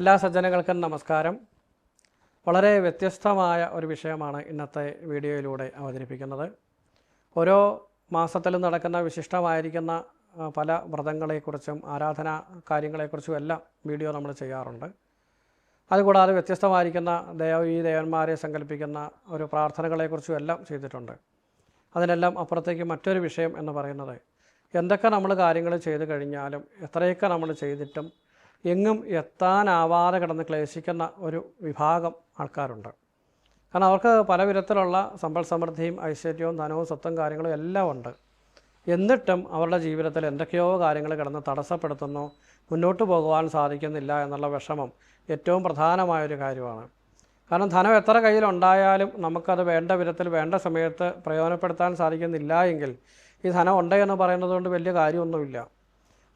എല്ലാ സജ്ജനങ്ങൾക്കും നമസ്കാരം. വളരെ വ്യത്യസ്തമായ ഒരു വിഷയമാണ് ഇന്നത്തെ വീഡിയോയിലൂടെ അവതരിപ്പിക്കുന്നത്. ഓരോ മാസത്തിലും നടക്കുന്ന വിശിഷ്ടമായിരിക്കുന്ന പല വ്രതങ്ങളെക്കുറിച്ചും ആരാധന കാര്യങ്ങളെക്കുറിച്ചും എല്ലാം വീഡിയോ നമ്മൾ ചെയ്യാറുണ്ട്. അതുകൂടാതെ വ്യത്യസ്തമായിരിക്കുന്ന ദേവീ ദേവന്മാരെ സങ്കല്പിക്കുന്ന ഒരു പ്രാർത്ഥനകളെക്കുറിച്ചും എല്ലാം ചെയ്തിട്ടുണ്ട്. അതിനെല്ലാം അപ്പുറത്തേക്ക് മറ്റൊരു വിഷയം എന്ന് പറയുന്നത് എന്തൊക്കെ നമ്മൾ കാര്യങ്ങൾ ചെയ്തു കഴിഞ്ഞാലും എത്രയൊക്കെ നമ്മൾ ചെയ്തിട്ടും എങ്ങും എത്താനാവാതെ കിടന്ന് ക്ലേശിക്കുന്ന ഒരു വിഭാഗം ആൾക്കാരുണ്ട്. കാരണം അവർക്ക് പല വിധത്തിലുള്ള സമ്പൽ സമൃദ്ധിയും ഐശ്വര്യവും ധനവും സ്വത്തും കാര്യങ്ങളും എല്ലാം ഉണ്ട്. എന്നിട്ടും അവരുടെ ജീവിതത്തിൽ എന്തൊക്കെയോ കാര്യങ്ങൾ കിടന്ന് തടസ്സപ്പെടുത്തുന്നു മുന്നോട്ട് പോകുവാൻ സാധിക്കുന്നില്ല എന്നുള്ള വിഷമം ഏറ്റവും പ്രധാനമായൊരു കാര്യമാണ്. കാരണം ധനം എത്ര കയ്യിലുണ്ടായാലും നമുക്കത് വേണ്ട വിധത്തിൽ വേണ്ട സമയത്ത് പ്രയോജനപ്പെടുത്താൻ സാധിക്കുന്നില്ല എങ്കിൽ ഈ ധനം ഉണ്ട് എന്ന് പറയുന്നത് കൊണ്ട് വലിയ കാര്യമൊന്നുമില്ല.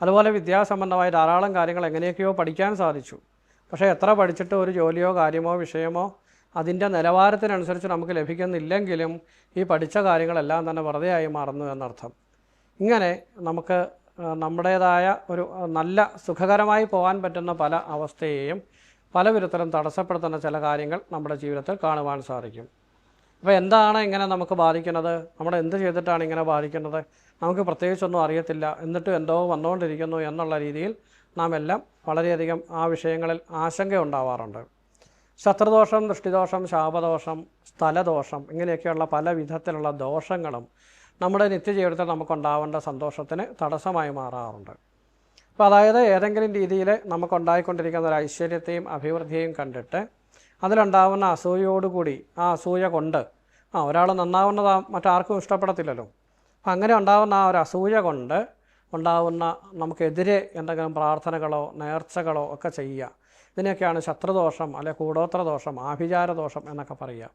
അതുപോലെ വിദ്യാസംബന്ധമായ ധാരാളം കാര്യങ്ങൾ എങ്ങനെയൊക്കെയോ പഠിക്കാൻ സാധിച്ചു. പക്ഷേ എത്ര പഠിച്ചിട്ട് ഒരു ജോലിയോ കാര്യമോ വിഷയമോ അതിന്റെ നിലവാരത്തിനനുസരിച്ച് നമുക്ക് ലഭിക്കുന്നില്ലെങ്കിലും ഈ പഠിച്ച കാര്യങ്ങളെല്ലാം തന്നെ വെറുതെയായി മാറുന്നു എന്നർത്ഥം. ഇങ്ങനെ നമുക്ക് നമ്മുടേതായ ഒരു നല്ല സുഖകരമായി പോകാൻ പറ്റുന്ന പല അവസ്ഥയെയും പല വിധത്തിലും തടസ്സപ്പെടുത്തുന്ന ചില കാര്യങ്ങൾ നമ്മുടെ ജീവിതത്തിൽ കാണുവാൻ സാധിക്കും. അപ്പോൾ എന്താണ് ഇങ്ങനെ നമുക്ക് ബാധിക്കുന്നത്? നമ്മൾ എന്ത് ചെയ്തിട്ടാണ് ഇങ്ങനെ ബാധിക്കുന്നത്? നമുക്ക് പ്രത്യേകിച്ചൊന്നും അറിയത്തില്ല. എന്നിട്ടും എന്തോ വന്നുകൊണ്ടിരിക്കുന്നു എന്നുള്ള രീതിയിൽ നാം എല്ലാം വളരെയധികം ആ വിഷയങ്ങളിൽ ആശങ്ക ഉണ്ടാവാറുണ്ട് ശത്രുദോഷം ദൃഷ്ടിദോഷം ശാപദോഷം സ്ഥലദോഷം ഇങ്ങനെയൊക്കെയുള്ള പല വിധത്തിലുള്ള ദോഷങ്ങളും നമ്മുടെ നിത്യജീവിതത്തിൽ നമുക്കുണ്ടാവേണ്ട സന്തോഷത്തിന് തടസ്സമായി മാറാറുണ്ട്. അപ്പോൾ അതായത് ഏതെങ്കിലും രീതിയിൽ നമുക്കുണ്ടായിക്കൊണ്ടിരിക്കുന്ന ഒരു ഐശ്വര്യത്തെയും അഭിവൃദ്ധിയെയും കണ്ടിട്ട് അതിലുണ്ടാവുന്ന അസൂയയോടുകൂടി ആ അസൂയ കൊണ്ട് ആ ഒരാൾ നന്നാവുന്നത് മറ്റാർക്കും ഇഷ്ടപ്പെടത്തില്ലല്ലോ. അപ്പം അങ്ങനെ ഉണ്ടാവുന്ന ആ ഒരു അസൂയ കൊണ്ട് ഉണ്ടാവുന്ന നമുക്കെതിരെ എന്തെങ്കിലും പ്രാർത്ഥനകളോ നേർച്ചകളോ ഒക്കെ ചെയ്യുക. ഇതിനെയൊക്കെയാണ് ശത്രുദോഷം അല്ലെ കൂടോത്ര ദോഷം ആഭിചാര ദോഷം എന്നൊക്കെ പറയുക.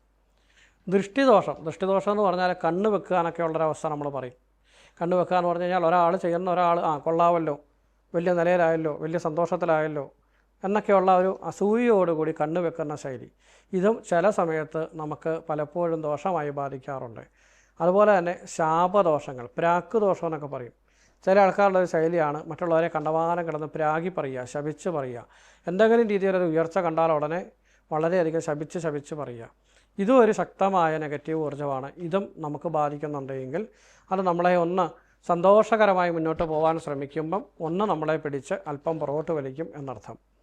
ദൃഷ്ടിദോഷം ദൃഷ്ടിദോഷം എന്ന് പറഞ്ഞാൽ കണ്ണ് വെക്കുക എന്നൊക്കെ ഉള്ളൊരവസ്ഥ നമ്മൾ പറയും. കണ്ണ് വെക്കുക എന്ന് പറഞ്ഞു കഴിഞ്ഞാൽ ഒരാൾ ചെയ്യുന്ന ഒരാൾ ആ കൊള്ളാവല്ലോ വലിയ നിലയിലായല്ലോ വലിയ സന്തോഷത്തിലായല്ലോ എന്നൊക്കെയുള്ള ഒരു അസൂയയോടുകൂടി കണ്ണുവെക്കുന്ന ശൈലി. ഇതും ചില സമയത്ത് നമുക്ക് പലപ്പോഴും ദോഷമായി ബാധിക്കാറുണ്ട്. അതുപോലെ തന്നെ ശാപദോഷങ്ങൾ പ്രാക്ക് ദോഷം എന്നൊക്കെ പറയും. ചില ആൾക്കാരുടെ ഒരു ശൈലിയാണ് മറ്റുള്ളവരെ കണ്ടവാനം കിടന്ന് പ്രാഗി പറയുക ശപിച്ച് പറയുക. എന്തെങ്കിലും രീതിയിലൊരു ഉയർച്ച കണ്ടാൽ ഉടനെ വളരെയധികം ശപിച്ച് ശപിച്ച് പറയുക. ഇതും ഒരു ശക്തമായ നെഗറ്റീവ് ഊർജമാണ്. ഇതും നമുക്ക് ബാധിക്കുന്നുണ്ടെങ്കിൽ അത് നമ്മളെ ഒന്ന് സന്തോഷകരമായി മുന്നോട്ട് പോകാൻ ശ്രമിക്കുമ്പം ഒന്ന് നമ്മളെ പിടിച്ച് അല്പം പുറകോട്ട് വലിക്കും എന്നർത്ഥം.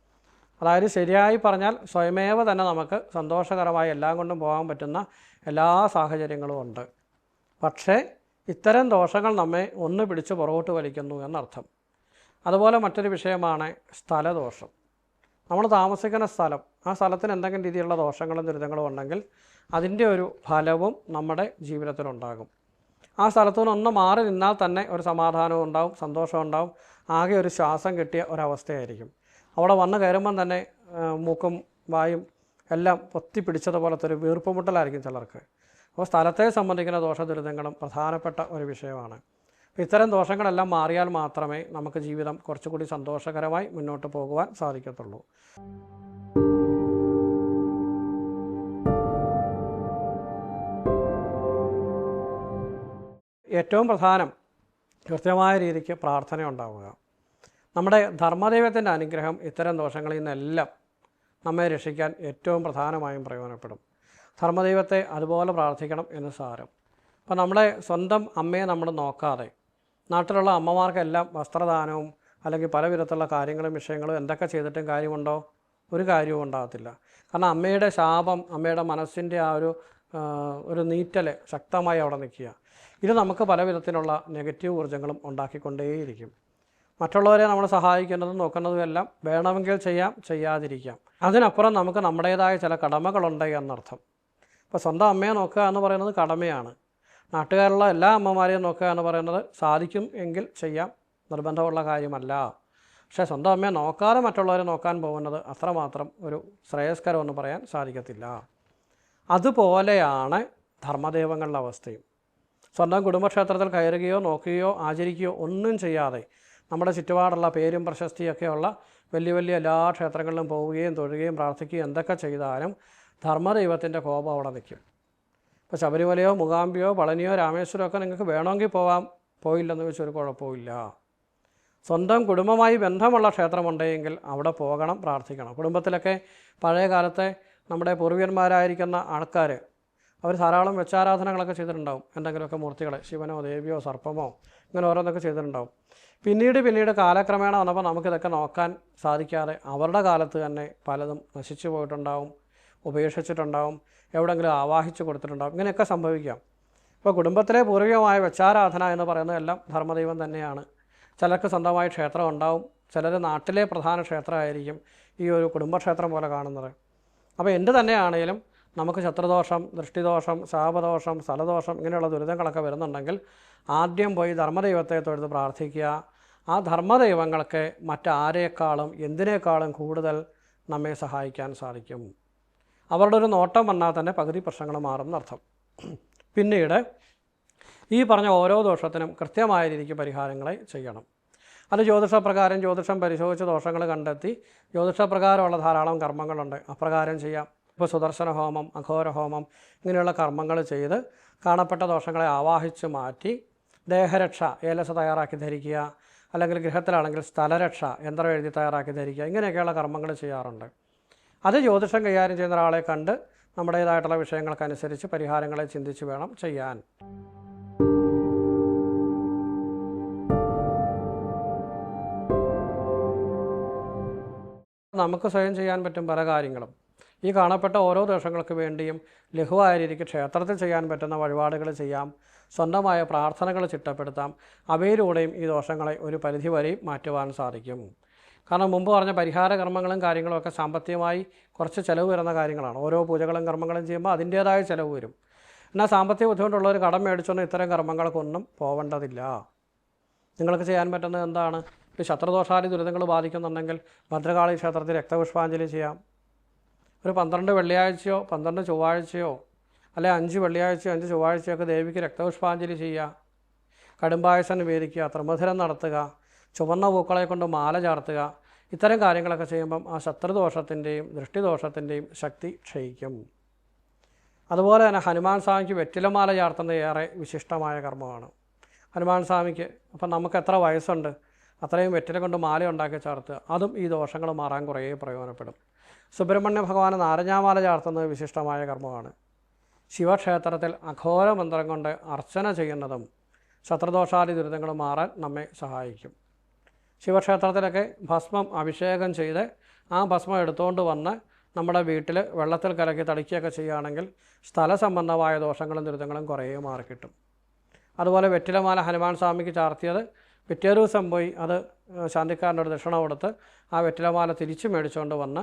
അതായത് ശരിയായി പറഞ്ഞാൽ സ്വയമേവ തന്നെ നമുക്ക് സന്തോഷകരമായി എല്ലാം കൊണ്ടും പോകാൻ പറ്റുന്ന എല്ലാ സാഹചര്യങ്ങളും ഉണ്ട്. പക്ഷേ ഇത്തരം ദോഷങ്ങൾ നമ്മെ ഒന്ന് പിടിച്ച് പുറകോട്ട് വലിക്കുന്നു എന്നർത്ഥം. അതുപോലെ മറ്റൊരു വിഷയമാണ് സ്ഥലദോഷം. നമ്മൾ താമസിക്കുന്ന സ്ഥലം ആ സ്ഥലത്തിന് എന്തെങ്കിലും രീതിയിലുള്ള ദോഷങ്ങളും ദുരിതങ്ങളും ഉണ്ടെങ്കിൽ അതിന്റെ ഒരു ഫലവും നമ്മുടെ ജീവിതത്തിലുണ്ടാകും ആ സ്ഥലത്തു നിന്നൊന്ന് മാറി നിന്നാൽ തന്നെ ഒരു സമാധാനവും ഉണ്ടാവും സന്തോഷവും ഉണ്ടാവും ആകെ ഒരു ശ്വാസം കിട്ടിയ ഒരവസ്ഥയായിരിക്കും. അവിടെ വന്ന് കയറുമ്പം തന്നെ മൂക്കും വായും എല്ലാം പൊത്തി പിടിച്ചതുപോലത്തെ ഒരു വീർപ്പുമുട്ടലായിരിക്കും ചിലർക്ക്. അപ്പോൾ സ്ഥലത്തെ സംബന്ധിക്കുന്ന ദോഷ ദുരിതങ്ങളും പ്രധാനപ്പെട്ട ഒരു വിഷയമാണ്. അപ്പോൾ ഇത്തരം ദോഷങ്ങളെല്ലാം മാറിയാൽ മാത്രമേ നമുക്ക് ജീവിതം കുറച്ചുകൂടി സന്തോഷകരമായി മുന്നോട്ട് പോകുവാൻ സാധിക്കത്തുള്ളൂ. ഏറ്റവും പ്രധാനം കൃത്യമായ രീതിക്ക് പ്രാർത്ഥന ഉണ്ടാവുക നമ്മുടെ ധർമ്മദൈവത്തിന്റെ അനുഗ്രഹം ഇത്തരം ദോഷങ്ങളിൽ നിന്നെല്ലാം നമ്മെ രക്ഷിക്കാൻ ഏറ്റവും പ്രധാനമായും പ്രയോജനപ്പെടും. ധർമ്മദൈവത്തെ അതുപോലെ പ്രാർത്ഥിക്കണം എന്ന് സാരം. അപ്പോൾ നമ്മളെ സ്വന്തം അമ്മയെ നമ്മൾ നോക്കാതെ നാട്ടിലുള്ള അമ്മമാർക്കെല്ലാം വസ്ത്രദാനവും അല്ലെങ്കിൽ പല വിധത്തിലുള്ള കാര്യങ്ങളും വിഷയങ്ങളും എന്തൊക്കെ ചെയ്തിട്ടും കാര്യമുണ്ടോ? ഒരു കാര്യവും ഉണ്ടാകത്തില്ല. കാരണം അമ്മയുടെ ശാപം അമ്മയുടെ മനസ്സിന്റെ ആ ഒരു ഒരു നീറ്റൽ ശക്തമായി അവിടെ നിൽക്കുക. ഇത് നമുക്ക് പല വിധത്തിലുള്ള നെഗറ്റീവ് ഊർജങ്ങളും ഉണ്ടാക്കിക്കൊണ്ടേയിരിക്കും. മറ്റുള്ളവരെ നമ്മൾ സഹായിക്കുന്നതും നോക്കുന്നതും എല്ലാം വേണമെങ്കിൽ ചെയ്യാം ചെയ്യാതിരിക്കാം. അതിനപ്പുറം നമുക്ക് നമ്മുടേതായ ചില കടമകളുണ്ട് എന്നർത്ഥം. ഇപ്പോൾ സ്വന്തം അമ്മയെ നോക്കുക എന്ന് പറയുന്നത് കടമയാണ്. നാട്ടുകാരുള്ള എല്ലാ അമ്മമാരെയും നോക്കുക എന്ന് പറയുന്നത് സാധിക്കും എങ്കിൽ ചെയ്യാം നിർബന്ധമുള്ള കാര്യമല്ല. പക്ഷേ സ്വന്തം അമ്മയെ നോക്കാതെ മറ്റുള്ളവരെ നോക്കാൻ പോകുന്നത് അത്രമാത്രം ഒരു ശ്രേയസ്കരമെന്ന് പറയാൻ സാധിക്കത്തില്ല. അതുപോലെയാണ് ധർമ്മദേവങ്ങളുടെ അവസ്ഥയും. സ്വന്തം കുടുംബക്ഷേത്രത്തിൽ കയറുകയോ നോക്കുകയോ ആചരിക്കുകയോ ഒന്നും ചെയ്യാതെ നമ്മുടെ ചുറ്റുപാടുള്ള പേരും പ്രശസ്തിയൊക്കെയുള്ള വലിയ വലിയ എല്ലാ ക്ഷേത്രങ്ങളിലും പോവുകയും തൊഴുകയും പ്രാർത്ഥിക്കുകയും എന്തൊക്കെ ചെയ്താലും ധർമ്മദൈവത്തിന്റെ കോപം അവിടെ നിൽക്കും. ഇപ്പോൾ ശബരിമലയോ മൂകാംബിയോ പളനിയോ രാമേശ്വരമോ ഒക്കെ നിങ്ങൾക്ക് വേണമെങ്കിൽ പോവാം. പോയില്ലെന്ന് വെച്ചൊരു കുഴപ്പമില്ല സ്വന്തം കുടുംബമായി ബന്ധമുള്ള ക്ഷേത്രമുണ്ടെങ്കിൽ അവിടെ പോകണം പ്രാർത്ഥിക്കണം. കുടുംബത്തിലൊക്കെ പഴയ കാലത്തെ നമ്മുടെ പൂർവികന്മാരായിരിക്കുന്ന ആൾക്കാർ അവർ ധാരാളം വെച്ചാരാധനകളൊക്കെ ചെയ്തിട്ടുണ്ടാവും. എന്തെങ്കിലുമൊക്കെ മൂർത്തികളെ ശിവനോ ദേവിയോ സർപ്പമോ ഇങ്ങനെ ഓരോന്നൊക്കെ ചെയ്തിട്ടുണ്ടാവും. പിന്നീട് പിന്നീട് കാലക്രമേണ വന്നപ്പോൾ നമുക്കിതൊക്കെ നോക്കാൻ സാധിക്കാതെ അവരുടെ കാലത്ത് തന്നെ പലതും നശിച്ചു പോയിട്ടുണ്ടാവും ഉപേക്ഷിച്ചിട്ടുണ്ടാവും എവിടെങ്കിലും ആവാഹിച്ചു കൊടുത്തിട്ടുണ്ടാവും ഇങ്ങനെയൊക്കെ സംഭവിക്കാം. ഇപ്പോൾ കുടുംബത്തിലെ പൂർവികമായ വെച്ചാരാധന എന്ന് പറയുന്നത് എല്ലാം ധർമ്മദൈവം തന്നെയാണ്. ചിലർക്ക് സ്വന്തമായി ക്ഷേത്രം ഉണ്ടാവും ചിലർ നാട്ടിലെ പ്രധാന ക്ഷേത്രമായിരിക്കും ഈ ഒരു കുടുംബക്ഷേത്രം പോലെ കാണുന്നത്. അപ്പോൾ എന്ത് തന്നെയാണെങ്കിലും നമുക്ക് ശത്രുദോഷം ദൃഷ്ടിദോഷം ശാപദോഷം സ്ഥലദോഷം ഇങ്ങനെയുള്ള ദുരിതങ്ങളൊക്കെ വരുന്നുണ്ടെങ്കിൽ ആദ്യം പോയി ധർമ്മദൈവത്തെ തൊഴുത് പ്രാർത്ഥിക്കുക ആ ധർമ്മദൈവങ്ങൾക്ക് മറ്റാരേക്കാളും എന്തിനേക്കാളും കൂടുതൽ നമ്മെ സഹായിക്കാൻ സാധിക്കും? അവരുടെ ഒരു നോട്ടം വന്നാൽ തന്നെ പകുതി പ്രശ്നങ്ങൾ മാറുന്നർത്ഥം പിന്നീട് ഈ പറഞ്ഞ ഓരോ ദോഷത്തിനും കൃത്യമായ രീതിക്ക് പരിഹാരങ്ങളെ ചെയ്യണം. അത് ജ്യോതിഷപ്രകാരം ജ്യോതിഷം പരിശോധിച്ച് ദോഷങ്ങൾ കണ്ടെത്തി ജ്യോതിഷപ്രകാരമുള്ള ധാരാളം കർമ്മങ്ങളുണ്ട്. അപ്രകാരം ചെയ്യാം. ഇപ്പോൾ സുദർശന ഹോമം അഘോര ഹോമം ഇങ്ങനെയുള്ള കർമ്മങ്ങൾ ചെയ്ത് കാണപ്പെട്ട ദോഷങ്ങളെ ആവാഹിച്ച് മാറ്റി ദേഹരക്ഷ ഏലസ തയ്യാറാക്കി ധരിക്കുക അല്ലെങ്കിൽ ഗൃഹത്തിലാണെങ്കിൽ സ്ഥലരക്ഷ യന്ത്രം എഴുതി തയ്യാറാക്കി ധരിക്കുക ഇങ്ങനെയൊക്കെയുള്ള കർമ്മങ്ങൾ ചെയ്യാറുണ്ട്. അത് ജ്യോതിഷം കൈകാര്യം ചെയ്യുന്ന ഒരാളെ കണ്ട് നമ്മുടേതായിട്ടുള്ള വിഷയങ്ങൾക്കനുസരിച്ച് പരിഹാരങ്ങളെ ചിന്തിച്ച് വേണം ചെയ്യാൻ. നമുക്ക് സ്വയം ചെയ്യാൻ പറ്റും പല കാര്യങ്ങളും. ഈ കാണപ്പെട്ട ഓരോ ദോഷങ്ങൾക്ക് വേണ്ടിയും ലഘുവായ രീതിക്ക് ക്ഷേത്രത്തിൽ ചെയ്യാൻ പറ്റുന്ന വഴിപാടുകൾ ചെയ്യാം. സ്വന്തമായ പ്രാർത്ഥനകൾ ചിട്ടപ്പെടുത്താം. അവയിലൂടെയും ഈ ദോഷങ്ങളെ ഒരു പരിധി വരെയും മാറ്റുവാൻ സാധിക്കും. കാരണം മുമ്പ് പറഞ്ഞ പരിഹാര കർമ്മങ്ങളും കാര്യങ്ങളും ഒക്കെ സാമ്പത്തികമായി കുറച്ച് ചിലവ് വരുന്ന കാര്യങ്ങളാണ്. ഓരോ പൂജകളും കർമ്മങ്ങളും ചെയ്യുമ്പോൾ അതിന്റേതായ ചിലവ് വരും. എന്നാൽ സാമ്പത്തിക ബുദ്ധിമുട്ടുള്ളവർ കടം മേടിച്ചൊന്നും ഇത്തരം കർമ്മങ്ങൾക്കൊന്നും പോവേണ്ടതില്ല. നിങ്ങൾക്ക് ചെയ്യാൻ പറ്റുന്നത് എന്താണ്? ശത്രുദോഷാദി ദുരിതങ്ങൾ ബാധിക്കുന്നുണ്ടെങ്കിൽ ഭദ്രകാളി ക്ഷേത്രത്തിൽ രക്തപുഷ്പാഞ്ജലി ചെയ്യാം. ഒരു പന്ത്രണ്ട് വെള്ളിയാഴ്ചയോ പന്ത്രണ്ട് ചൊവ്വാഴ്ചയോ അല്ലെ അഞ്ച് വെള്ളിയാഴ്ചയോ അഞ്ച് ചൊവ്വാഴ്ചയോ ഒക്കെ ദേവിക്ക് രക്തപുഷ്പാഞ്ജലി ചെയ്യുക. കടുംപായസം നിവേദിക്കുക ത്രിമധുരം നടത്തുക ചുവന്ന പൂക്കളെ കൊണ്ട് മാല ചാർത്തുക ഇത്തരം കാര്യങ്ങളൊക്കെ ചെയ്യുമ്പം ആ ശത്രുദോഷത്തിന്റെയും ദൃഷ്ടിദോഷത്തിന്റെയും ശക്തി ക്ഷയിക്കും. അതുപോലെ തന്നെ ഹനുമാൻ സ്വാമിക്ക് വെറ്റിലമാല ചാർത്തുന്നത് ഏറെ വിശിഷ്ടമായ കർമ്മമാണ്. ഹനുമാൻ സ്വാമിക്ക് അപ്പം നമുക്ക് എത്ര വയസ്സുണ്ട് അത്രയും വെറ്റില കൊണ്ട് മാല ഉണ്ടാക്കി ചാർത്തുക അതും ഈ ദോഷങ്ങൾ മാറാൻ കുറേ പ്രയോജനപ്പെടും. സുബ്രഹ്മണ്യ ഭഗവാന് നാരഞ്ഞാമാല ചാർത്തുന്നത് വിശിഷ്ടമായ കർമ്മമാണ്. ശിവക്ഷേത്രത്തിൽ അഘോര മന്ത്രം കൊണ്ട് അർച്ചന ചെയ്യുന്നതും ശത്രുദോഷാദി ദുരിതങ്ങൾ മാറാൻ നമ്മെ സഹായിക്കും. ശിവക്ഷേത്രത്തിലൊക്കെ ഭസ്മം അഭിഷേകം ചെയ്ത് ആ ഭസ്മം എടുത്തുകൊണ്ട് വന്ന് നമ്മുടെ വീട്ടിൽ വെള്ളത്തിൽ കലക്കി തളിക്കുകയൊക്കെ ചെയ്യുകയാണെങ്കിൽ സ്ഥല സംബന്ധമായ ദോഷങ്ങളും ദുരിതങ്ങളും കുറേ മാറിക്കിട്ടും അതുപോലെ വെറ്റിലമാല ഹനുമാൻ സ്വാമിക്ക് ചാർത്തിയത് പിറ്റേ ദിവസം പോയി അത് ശാന്തിക്കാരന്റെ ഒരു ദക്ഷിണ കൊടുത്ത് ആ വെറ്റിലമാല തിരിച്ചു മേടിച്ചുകൊണ്ട് വന്ന്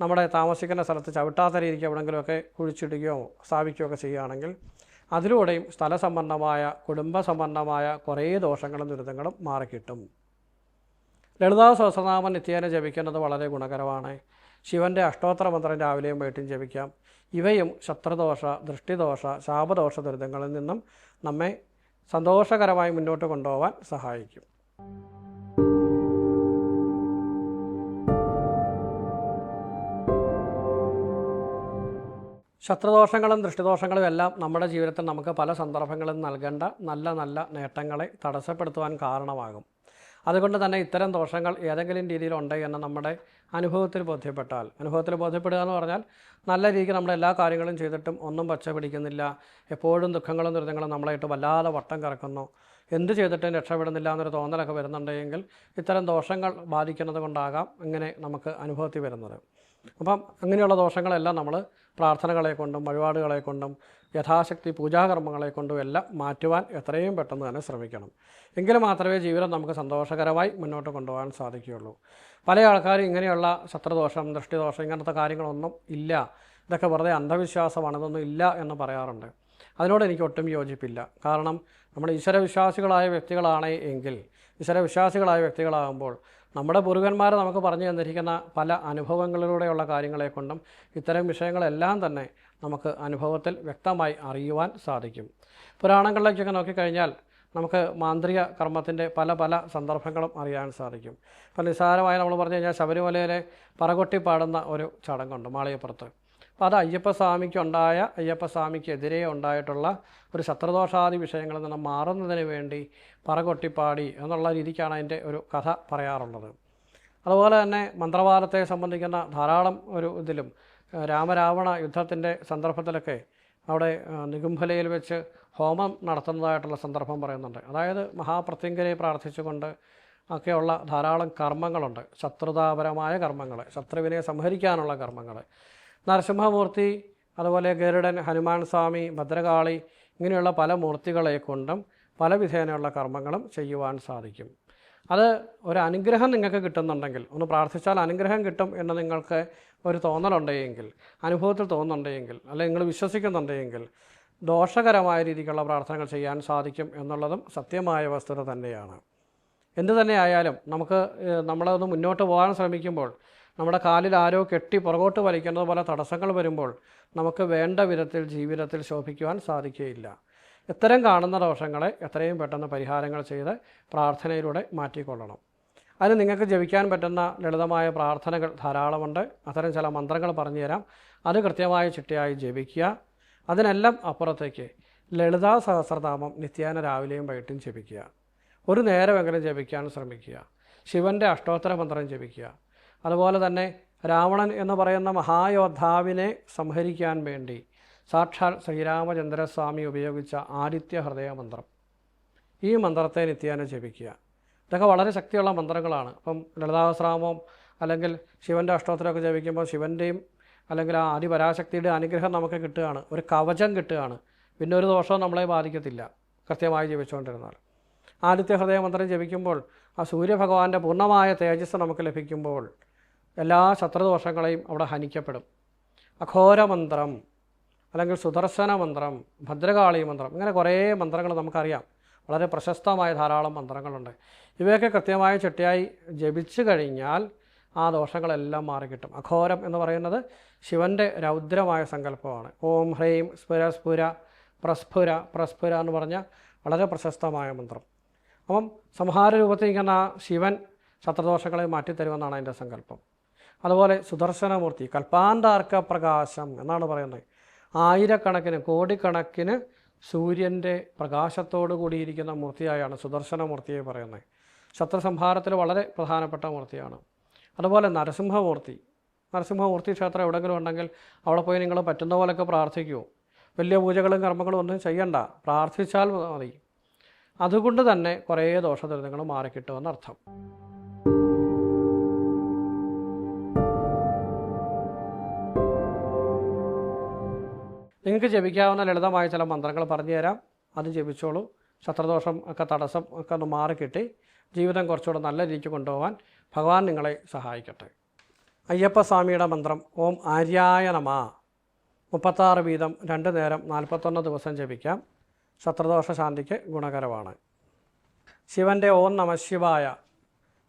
നമ്മുടെ താമസിക്കുന്ന സ്ഥലത്ത് ചവിട്ടാത്ത രീതിക്ക് എവിടെയെങ്കിലുമൊക്കെ കുഴിച്ചിടുകയോ സ്ഥാപിക്കുകയോ ഒക്കെ ചെയ്യുകയാണെങ്കിൽ അതിലൂടെയും സ്ഥല സംബന്ധമായ കുടുംബ സംബന്ധമായ കുറേ ദോഷങ്ങളും ദുരിതങ്ങളും മാറിക്കിട്ടും. ലളിതാ സഹസ്രനാമം നിത്യേന ജപിക്കുന്നത് വളരെ ഗുണകരമാണ്. ശിവന്റെ അഷ്ടോത്തര മന്ത്രം രാവിലെയും വൈകിട്ടും ജപിക്കാം. ഇവയും ശത്രുദോഷ ദൃഷ്ടിദോഷ ശാപദോഷ ദുരിതങ്ങളിൽ നിന്നും നമ്മെ സന്തോഷകരമായി മുന്നോട്ട് കൊണ്ടുപോകാൻ സഹായിക്കും. ശത്രുദോഷങ്ങളും ദൃഷ്ടിദോഷങ്ങളും എല്ലാം നമ്മുടെ ജീവിതത്തിൽ നമുക്ക് പല സന്ദർഭങ്ങളും നൽകേണ്ട നല്ല നല്ല നേട്ടങ്ങളെ തടസ്സപ്പെടുത്തുവാൻ കാരണമാകും. അതുകൊണ്ട് തന്നെ ഇത്തരം ദോഷങ്ങൾ ഏതെങ്കിലും രീതിയിലുണ്ട് എന്ന് നമ്മുടെ അനുഭവത്തിൽ ബോധ്യപ്പെട്ടാൽ അനുഭവത്തിൽ ബോധ്യപ്പെടുക എന്ന് പറഞ്ഞാൽ നല്ല രീതിക്ക് നമ്മൾ എല്ലാ കാര്യങ്ങളും ചെയ്തിട്ടും ഒന്നും പച്ച പിടിക്കുന്നില്ല. എപ്പോഴും ദുഃഖങ്ങളും ദുരിതങ്ങളും നമ്മളായിട്ട് വല്ലാതെ വട്ടം കറക്കുന്നു. എന്ത് ചെയ്തിട്ടും രക്ഷപ്പെടുന്നില്ല എന്നൊരു തോന്നലൊക്കെ വരുന്നുണ്ടെങ്കിൽ ഇത്തരം ദോഷങ്ങൾ ബാധിക്കുന്നത് കൊണ്ടാകാം ഇങ്ങനെ നമുക്ക് അനുഭവത്തിൽ വരുന്നത്. അപ്പം അങ്ങനെയുള്ള ദോഷങ്ങളെല്ലാം നമ്മൾ പ്രാർത്ഥനകളെ കൊണ്ടും വഴിപാടുകളെ കൊണ്ടും യഥാശക്തി പൂജാകർമ്മങ്ങളെ കൊണ്ടും എല്ലാം മാറ്റുവാൻ എത്രയും പെട്ടെന്ന് തന്നെ ശ്രമിക്കണം. എങ്കിൽ മാത്രമേ ജീവിതം നമുക്ക് സന്തോഷകരമായി മുന്നോട്ട് കൊണ്ടുപോകാൻ സാധിക്കുകയുള്ളൂ. പല ആൾക്കാരും ഇങ്ങനെയുള്ള ശത്രുദോഷം ദൃഷ്ടിദോഷം ഇങ്ങനത്തെ കാര്യങ്ങളൊന്നും ഇല്ല. ഇതൊക്കെ വെറുതെ അന്ധവിശ്വാസമാണ് ഇതൊന്നും ഇല്ല എന്ന് പറയാറുണ്ട്. അതിനോട് എനിക്ക് ഒട്ടും യോജിപ്പില്ല. കാരണം നമ്മൾ ഈശ്വരവിശ്വാസികളായ വ്യക്തികളാണ് എങ്കിൽ ഈശ്വരവിശ്വാസികളായ വ്യക്തികളാകുമ്പോൾ നമ്മുടെ പൂർവന്മാർ നമുക്ക് പറഞ്ഞു തന്നിരിക്കുന്ന പല അനുഭവങ്ങളിലൂടെയുള്ള കാര്യങ്ങളെ കൊണ്ടും ഇത്തരം വിഷയങ്ങളെല്ലാം തന്നെ നമുക്ക് അനുഭവത്തിൽ വ്യക്തമായി അറിയുവാൻ സാധിക്കും. പുരാണങ്ങളിലേക്കൊക്കെ നോക്കിക്കഴിഞ്ഞാൽ നമുക്ക് മാന്ത്രിക കർമ്മത്തിന്റെ പല പല സന്ദർഭങ്ങളും അറിയാൻ സാധിക്കും. ഇപ്പം നിസ്സാരമായി നമ്മൾ പറഞ്ഞു കഴിഞ്ഞാൽ ശബരിമലയിലെ പറകൊട്ടി പാടുന്ന ഒരു ചടങ്ങുണ്ട് മാളികപ്പുറത്ത്. അപ്പോൾ അത് അയ്യപ്പസ്വാമിക്കുണ്ടായ അയ്യപ്പസ്വാമിക്കെതിരെ ഉണ്ടായിട്ടുള്ള ഒരു ശത്രുദോഷാദി വിഷയങ്ങളിൽ നിന്ന് മാറുന്നതിന് വേണ്ടി പറകൊട്ടിപ്പാടി എന്നുള്ള രീതിക്കാണ് അതിന്റെ ഒരു കഥ പറയാറുള്ളത്. അതുപോലെ തന്നെ മന്ത്രവാദത്തെ സംബന്ധിക്കുന്ന ധാരാളം ഒരു ഇതിലും രാമരാവണ യുദ്ധത്തിന്റെ സന്ദർഭത്തിലൊക്കെ അവിടെ നികുംഭലയിൽ വെച്ച് ഹോമം നടത്തുന്നതായിട്ടുള്ള സന്ദർഭം പറയുന്നുണ്ട്. അതായത് മഹാപ്രത്യങ്കരെ പ്രാർത്ഥിച്ചുകൊണ്ട് ഒക്കെയുള്ള ധാരാളം കർമ്മങ്ങളുണ്ട്. ശത്രുതാപരമായ കർമ്മങ്ങൾ ശത്രുവിനെ സംഹരിക്കാനുള്ള കർമ്മങ്ങൾ നരസിംഹമൂർത്തി അതുപോലെ ഗരുഡൻ ഹനുമാൻ സ്വാമി ഭദ്രകാളി ഇങ്ങനെയുള്ള പല മൂർത്തികളെ കൊണ്ടും പല വിധേനയുള്ള കർമ്മങ്ങളും ചെയ്യുവാൻ സാധിക്കും. അത് ഒരു അനുഗ്രഹം നിങ്ങൾക്ക് കിട്ടുന്നുണ്ടെങ്കിൽ ഒന്ന് പ്രാർത്ഥിച്ചാൽ അനുഗ്രഹം കിട്ടും എന്ന് നിങ്ങൾക്ക് ഒരു തോന്നലുണ്ടെങ്കിൽ അനുഭവത്തിൽ തോന്നുന്നുണ്ടെങ്കിൽ അല്ലെങ്കിൽ നിങ്ങൾ വിശ്വസിക്കുന്നുണ്ടെങ്കിൽ ദോഷകരമായ രീതിക്കുള്ള പ്രാർത്ഥനകൾ ചെയ്യാൻ സാധിക്കും എന്നുള്ളതും സത്യമായ വസ്തുത തന്നെയാണ്. എന്തു തന്നെ ആയാലും നമുക്ക് നമ്മളത് മുന്നോട്ട് പോകാൻ ശ്രമിക്കുമ്പോൾ നമ്മുടെ കാലിൽ ആരോ കെട്ടി പുറകോട്ട് വലിക്കുന്നത് പോലെ തടസ്സങ്ങൾ വരുമ്പോൾ നമുക്ക് വേണ്ട വിധത്തിൽ ജീവിതത്തിൽ ശോഭിക്കുവാൻ സാധിക്കുകയില്ല. ഇത്തരം കാണുന്ന ദോഷങ്ങളെ എത്രയും പെട്ടെന്ന് പരിഹാരങ്ങൾ ചെയ്ത് പ്രാർത്ഥനയിലൂടെ മാറ്റിക്കൊള്ളണം. അതിന് നിങ്ങൾക്ക് ജപിക്കാൻ പറ്റുന്ന ലളിതമായ പ്രാർത്ഥനകൾ ധാരാളമുണ്ട്. അത്തരം ചില മന്ത്രങ്ങൾ പറഞ്ഞു തരാം അത് കൃത്യമായ ചിട്ടയായി ജപിക്കുക. അതിനെല്ലാം അപ്പുറത്തേക്ക് ലളിതാ സഹസ്രനാമം നിത്യേന രാവിലെയും വൈകിട്ടും ജപിക്കുക. ഒരു നേരമെങ്കിലും ജപിക്കാൻ ശ്രമിക്കുക. ശിവന്റെ അഷ്ടോത്തര മന്ത്രം ജപിക്കുക. അതുപോലെ തന്നെ രാവണൻ എന്ന് പറയുന്ന മഹായോദ്ധാവിനെ സംഹരിക്കാൻ വേണ്ടി സാക്ഷാൽ ശ്രീരാമചന്ദ്രസ്വാമി ഉപയോഗിച്ച ആദിത്യ ഹൃദയ മന്ത്രം ഈ മന്ത്രത്തെ നിത്യേന ജപിക്കുക. ഇതൊക്കെ വളരെ ശക്തിയുള്ള മന്ത്രങ്ങളാണ്. അപ്പം ലളിതാസരാമം അല്ലെങ്കിൽ ശിവന്റെ അഷ്ടോത്തരമൊക്കെ ജപിക്കുമ്പോൾ ശിവന്റെയും അല്ലെങ്കിൽ ആ ആദിപരാശക്തിയുടെ അനുഗ്രഹം നമുക്ക് കിട്ടുകയാണ്. ഒരു കവചം കിട്ടുകയാണ്. പിന്നെ ഒരു ദോഷവും നമ്മളെ ബാധിക്കത്തില്ല. കൃത്യമായി ജപിച്ചുകൊണ്ടിരുന്നാൽ. ആദിത്യ ഹൃദയ മന്ത്രം ജപിക്കുമ്പോൾ ആ സൂര്യഭഗവാന്റെ പൂർണമായ തേജസ് നമുക്ക് ലഭിക്കുമ്പോൾ എല്ലാ ശത്രുദോഷങ്ങളെയും അവിടെ ഹനിക്കപ്പെടും. അഘോരമന്ത്രം അല്ലെങ്കിൽ സുദർശന മന്ത്രം ഭദ്രകാളി മന്ത്രം ഇങ്ങനെ കുറേ മന്ത്രങ്ങൾ നമുക്കറിയാം. വളരെ പ്രശസ്തമായ ധാരാളം മന്ത്രങ്ങളുണ്ട്. ഇവയൊക്കെ കൃത്യമായ ചിട്ടയായി ജപിച്ചു കഴിഞ്ഞാൽ ആ ദോഷങ്ങളെല്ലാം മാറിക്കിട്ടും. അഘോരം എന്ന് പറയുന്നത് ശിവന്റെ രൗദ്രമായ സങ്കല്പമാണ്. ഓം ഹ്രീം സ്ഫുര സ്ഫുര പ്രസ്ഫുര പ്രസ്ഫുര എന്ന് പറഞ്ഞ വളരെ പ്രശസ്തമായ മന്ത്രം. അപ്പം സംഹാര രൂപത്തിൽ ആ ശിവൻ ശത്രുദോഷങ്ങളെ മാറ്റിത്തരുമെന്നാണ് അതിന്റെ സങ്കല്പം. അതുപോലെ സുദർശനമൂർത്തി കൽപ്പാന്താർക്ക പ്രകാശം എന്നാണ് പറയുന്നത്. ആയിരക്കണക്കിന് കോടിക്കണക്കിന് സൂര്യന്റെ പ്രകാശത്തോടു കൂടിയിരിക്കുന്ന മൂർത്തിയായാണ് സുദർശനമൂർത്തിയെ പറയുന്നത്. ശത്രുസംഹാരത്തിൽ വളരെ പ്രധാനപ്പെട്ട മൂർത്തിയാണ്. അതുപോലെ നരസിംഹമൂർത്തി. നരസിംഹമൂർത്തി ക്ഷേത്രം എവിടെയെങ്കിലും ഉണ്ടെങ്കിൽ അവിടെ പോയി നിങ്ങൾ പറ്റുന്ന പോലെയൊക്കെ പ്രാർത്ഥിക്കുമോ വലിയ പൂജകളും കർമ്മങ്ങളും ഒന്നും ചെയ്യണ്ട. പ്രാർത്ഥിച്ചാൽ മതി. അതുകൊണ്ട് തന്നെ കുറേ ദോഷദുരിതങ്ങൾ മാറിക്കിട്ടുമെന്നർത്ഥം. നിങ്ങൾക്ക് ജപിക്കാവുന്ന ലളിതമായ ചില മന്ത്രങ്ങൾ പറഞ്ഞു തരാം. അത് ജപിച്ചോളൂ. ശത്രുദോഷം ഒക്കെ തടസ്സം ഒക്കെ ഒന്ന് മാറിക്കിട്ടി. ജീവിതം കുറച്ചുകൂടെ നല്ല രീതിക്ക് കൊണ്ടുപോകാൻ ഭഗവാൻ നിങ്ങളെ സഹായിക്കട്ടെ. അയ്യപ്പസ്വാമിയുടെ മന്ത്രം ഓം ആര്യായ നമ. മുപ്പത്താറ് വീതം രണ്ട് നേരം നാൽപ്പത്തൊന്ന് ദിവസം ജപിക്കാം. ശത്രുദോഷ ശാന്തിക്ക് ഗുണകരമാണ്. ശിവന്റെ ഓം നമശിവായ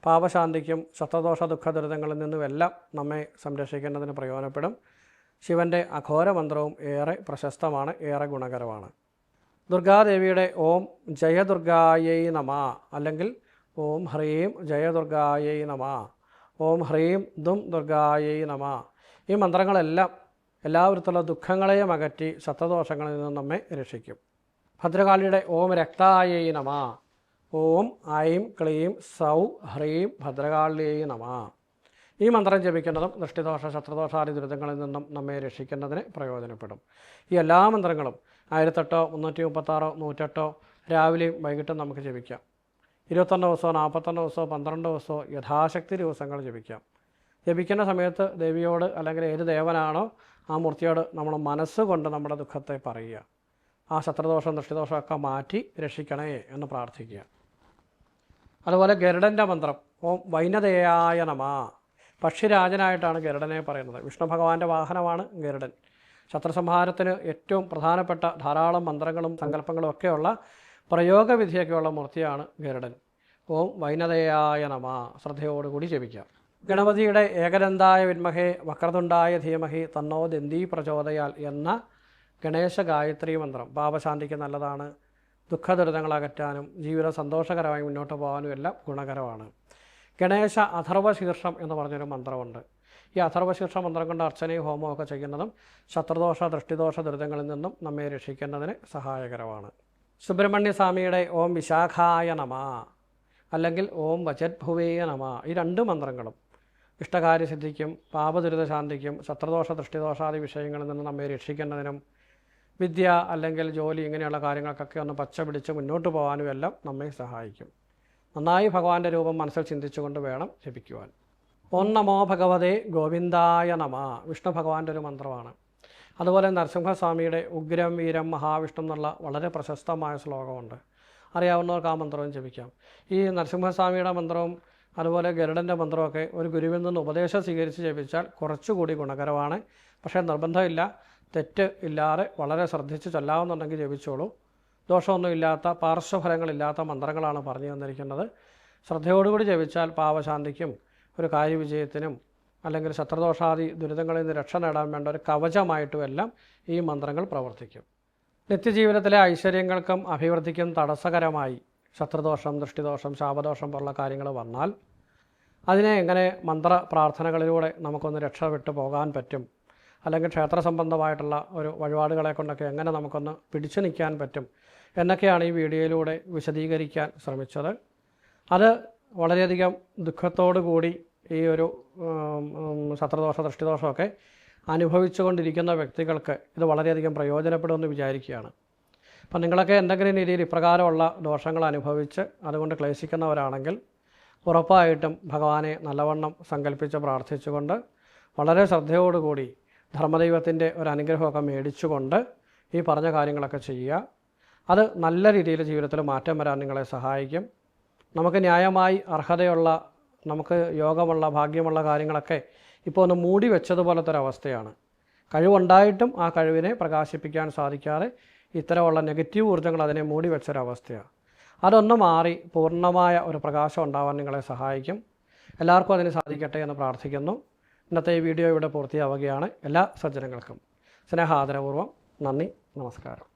പാപശാന്തിക്കും ശത്രുദോഷ ദുഃഖ ദുരിതങ്ങളിൽ നിന്നുമെല്ലാം നമ്മെ സംരക്ഷിക്കേണ്ടതിന് പ്രയോജനപ്പെടും. ശിവന്റെ അഘോരമന്ത്രവും ഏറെ പ്രശസ്തമാണ് ഏറെ ഗുണകരമാണ്. ദുർഗാദേവിയുടെ ഓം ജയദുർഗായൈ നമ അല്ലെങ്കിൽ ഓം ഹ്രീം ജയദുർഗായൈ നമ ഓം ഹ്രീം ദും ദുർഗായൈ നമ. ഈ മന്ത്രങ്ങളെല്ലാം എല്ലാവിധത്തിലുള്ള ദുഃഖങ്ങളെയും അകറ്റി സത്തദോഷങ്ങളിൽ നിന്ന് നമ്മെ രക്ഷിക്കും. ഭദ്രകാളിയുടെ ഓം രക്തായൈ നമ ഓം ഐം ക്ലീം സൗ ഹ്രീം ഭദ്രകാളിയൈ നമ. ഈ മന്ത്രം ജപിക്കുന്നതും ദൃഷ്ടിദോഷ ശത്രുദോഷാദി ദുരിതങ്ങളിൽ നിന്നും നമ്മെ രക്ഷിക്കുന്നതിന് പ്രയോജനപ്പെടും. ഈ എല്ലാ മന്ത്രങ്ങളും ആയിരത്തെട്ടോ മുന്നൂറ്റി മുപ്പത്താറോ നൂറ്റെട്ടോ രാവിലെയും വൈകിട്ടും നമുക്ക് ജപിക്കാം. ഇരുപത്തൊന്ന് ദിവസമോ നാൽപ്പത്തൊന്ന് ദിവസമോ പന്ത്രണ്ട് ദിവസമോ യഥാശക്തി ദിവസങ്ങൾ ജപിക്കാം. ജപിക്കുന്ന സമയത്ത് ദേവിയോട് അല്ലെങ്കിൽ ഏത് ദേവനാണോ ആ മൂർത്തിയോട് നമ്മൾ മനസ്സുകൊണ്ട് നമ്മുടെ ദുഃഖത്തെ പറയുക. ആ ശത്രുദോഷം ദൃഷ്ടിദോഷമൊക്കെ മാറ്റി രക്ഷിക്കണേ എന്ന് പ്രാർത്ഥിക്കുക. അതുപോലെ ഗരുഡന്റെ മന്ത്രം ഓം വൈനതയായ നമ. പക്ഷിരാജനായിട്ടാണ് ഗരുഡനെ പറയുന്നത്. വിഷ്ണു ഭഗവാന്റെ വാഹനമാണ് ഗരുഡൻ. ശത്രുസംഹാരത്തിന് ഏറ്റവും പ്രധാനപ്പെട്ട ധാരാളം മന്ത്രങ്ങളും സങ്കല്പങ്ങളും ഒക്കെയുള്ള പ്രയോഗവിധിയൊക്കെയുള്ള മൂർത്തിയാണ് ഗരുഡൻ. ഓം വൈനതയായ നമ. ശ്രദ്ധയോടുകൂടി ജപിക്കാം. ഗണപതിയുടെ ഏകദന്തായ വിന്മഹേ വക്രതുണ്ടായ ധീമഹി തന്നോ ദന്തീ പ്രചോദയാൽ എന്ന ഗണേശ ഗായത്രി മന്ത്രം. പാപശാന്തിക്ക് നല്ലതാണ്. ദുഃഖദുരിതങ്ങൾ അകറ്റാനും ജീവിതം സന്തോഷകരമായി മുന്നോട്ട് പോകാനും എല്ലാം ഗുണകരമാണ്. ഗണേശ അഥർവ ശീർഷം എന്ന് പറഞ്ഞൊരു മന്ത്രമുണ്ട്. ഈ അഥർവശീർഷ മന്ത്രം കൊണ്ട് അർച്ചനയും ഹോമവും ഒക്കെ ചെയ്യുന്നതും ശത്രുദോഷ ദൃഷ്ടിദോഷ ദുരിതങ്ങളിൽ നിന്നും നമ്മെ രക്ഷിക്കുന്നതിന് സഹായകരമാണ്. സുബ്രഹ്മണ്യ സ്വാമിയുടെ ഓം വിശാഖായ നമ അല്ലെങ്കിൽ ഓം വചത് ഭുവേയ നമ ഈ രണ്ട് മന്ത്രങ്ങളും ഇഷ്ടകാര്യസിദ്ധിക്കും പാപദുരിതശാന്തിക്കും ശത്രുദോഷ ദൃഷ്ടിദോഷാദി വിഷയങ്ങളിൽ നിന്ന് നമ്മെ രക്ഷിക്കുന്നതിനും വിദ്യ അല്ലെങ്കിൽ ജോലി ഇങ്ങനെയുള്ള കാര്യങ്ങൾക്കൊക്കെ ഒന്ന് പച്ച പിടിച്ച് മുന്നോട്ട് പോകാനും എല്ലാം നമ്മെ സഹായിക്കും. നന്നായി ഭഗവാന്റെ രൂപം മനസ്സിൽ ചിന്തിച്ചുകൊണ്ട് വേണം ജപിക്കുവാൻ. ഓം നമോ ഭഗവതേ ഗോവിന്ദായ നമ. വിഷ്ണു ഭഗവാന്റെ ഒരു മന്ത്രമാണ്. അതുപോലെ നരസിംഹസ്വാമിയുടെ ഉഗ്രം വീരം മഹാവിഷ്ണു എന്നുള്ള വളരെ പ്രശസ്തമായ ശ്ലോകമുണ്ട്. അറിയാവുന്നവർക്ക് ആ മന്ത്രവും ജപിക്കാം. ഈ നരസിംഹസ്വാമിയുടെ മന്ത്രവും അതുപോലെ ഗരുഡന്റെ മന്ത്രമൊക്കെ ഒരു ഗുരുവിൽ നിന്ന് ഉപദേശം സ്വീകരിച്ച് ജപിച്ചാൽ കുറച്ചുകൂടി ഗുണകരമാണ്. പക്ഷേ നിർബന്ധമില്ല തെറ്റ് ഇല്ലാതെ വളരെ ശ്രദ്ധിച്ച് ചൊല്ലാവുന്നുണ്ടെങ്കിൽ ജപിച്ചോളൂ. ദോഷമൊന്നുമില്ലാത്ത പാർശ്വഫലങ്ങളില്ലാത്ത മന്ത്രങ്ങളാണ് പറഞ്ഞു തന്നിരിക്കുന്നത്. ശ്രദ്ധയോടുകൂടി ജപിച്ചാൽ പാവശാന്തിക്കും ഒരു കാര്യവിജയത്തിനും അല്ലെങ്കിൽ ശത്രുദോഷാദി ദുരിതങ്ങളിൽ നിന്ന് രക്ഷ നേടാൻ വേണ്ട ഒരു കവചമായിട്ടും എല്ലാം ഈ മന്ത്രങ്ങൾ പ്രവർത്തിക്കും. നിത്യജീവിതത്തിലെ ഐശ്വര്യങ്ങൾക്കും അഭിവൃദ്ധിക്കും തടസ്സകരമായി ശത്രുദോഷം ദൃഷ്ടിദോഷം ശാപദോഷം പോലുള്ള കാര്യങ്ങൾ വന്നാൽ അതിനെ എങ്ങനെ മന്ത്ര പ്രാർത്ഥനകളിലൂടെ നമുക്കൊന്ന് രക്ഷപ്പെട്ടു പോകാൻ പറ്റും? അല്ലെങ്കിൽ ക്ഷേത്ര സംബന്ധമായിട്ടുള്ള ഒരു വഴിപാടുകളെ കൊണ്ടൊക്കെ എങ്ങനെ നമുക്കൊന്ന് പിടിച്ചു നിൽക്കാൻ പറ്റും? എന്നൊക്കെയാണ് ഈ വീഡിയോയിലൂടെ വിശദീകരിക്കാൻ ശ്രമിച്ചത്. അത് വളരെയധികം ദുഃഖത്തോടു കൂടി ഈ ഒരു ശത്രുദോഷ ദൃഷ്ടിദോഷമൊക്കെ അനുഭവിച്ചുകൊണ്ടിരിക്കുന്ന വ്യക്തികൾക്ക് ഇത് വളരെയധികം പ്രയോജനപ്പെടുമെന്ന് വിചാരിക്കുകയാണ്. അപ്പം നിങ്ങളൊക്കെ എന്തെങ്കിലും രീതിയിൽ ഇപ്രകാരമുള്ള ദോഷങ്ങൾ അനുഭവിച്ച് അതുകൊണ്ട് ക്ലേശിക്കുന്നവരാണെങ്കിൽ ഉറപ്പായിട്ടും ഭഗവാനെ നല്ലവണ്ണം സങ്കല്പിച്ച് പ്രാർത്ഥിച്ചുകൊണ്ട് വളരെ ശ്രദ്ധയോടുകൂടി ധർമ്മദൈവത്തിന്റെ ഒരു അനുഗ്രഹമൊക്കെ മേടിച്ചുകൊണ്ട് ഈ പറഞ്ഞ കാര്യങ്ങളൊക്കെ ചെയ്യുക. അത് നല്ല രീതിയിൽ ജീവിതത്തിൽ മാറ്റം വരാൻ നിങ്ങളെ സഹായിക്കും. നമുക്ക് ന്യായമായി അർഹതയുള്ള നമുക്ക് യോഗമുള്ള ഭാഗ്യമുള്ള കാര്യങ്ങളൊക്കെ ഇപ്പോൾ ഒന്ന് മൂടി വെച്ചതുപോലത്തെ ഒരു അവസ്ഥയാണ് കഴിവുണ്ടായിട്ടും ആ കഴിവിനെ പ്രകാശിപ്പിക്കാൻ സാധിക്കാതെ ഇത്തരമുള്ള നെഗറ്റീവ് ഊർജങ്ങൾ അതിനെ മൂടി വെച്ചൊരവസ്ഥയാണ്. അതൊന്ന് മാറി പൂർണമായ ഒരു പ്രകാശം ഉണ്ടാവാൻ നിങ്ങളെ സഹായിക്കും. എല്ലാവർക്കും അതിന് സാധിക്കട്ടെ എന്ന് പ്രാർത്ഥിക്കുന്നു. ഇന്നത്തെ ഈ വീഡിയോ ഇവിടെ പൂർത്തിയാവുകയാണ്. എല്ലാ സജ്ജനങ്ങൾക്കും സ്നേഹാദരപൂർവം നന്ദി നമസ്കാരം.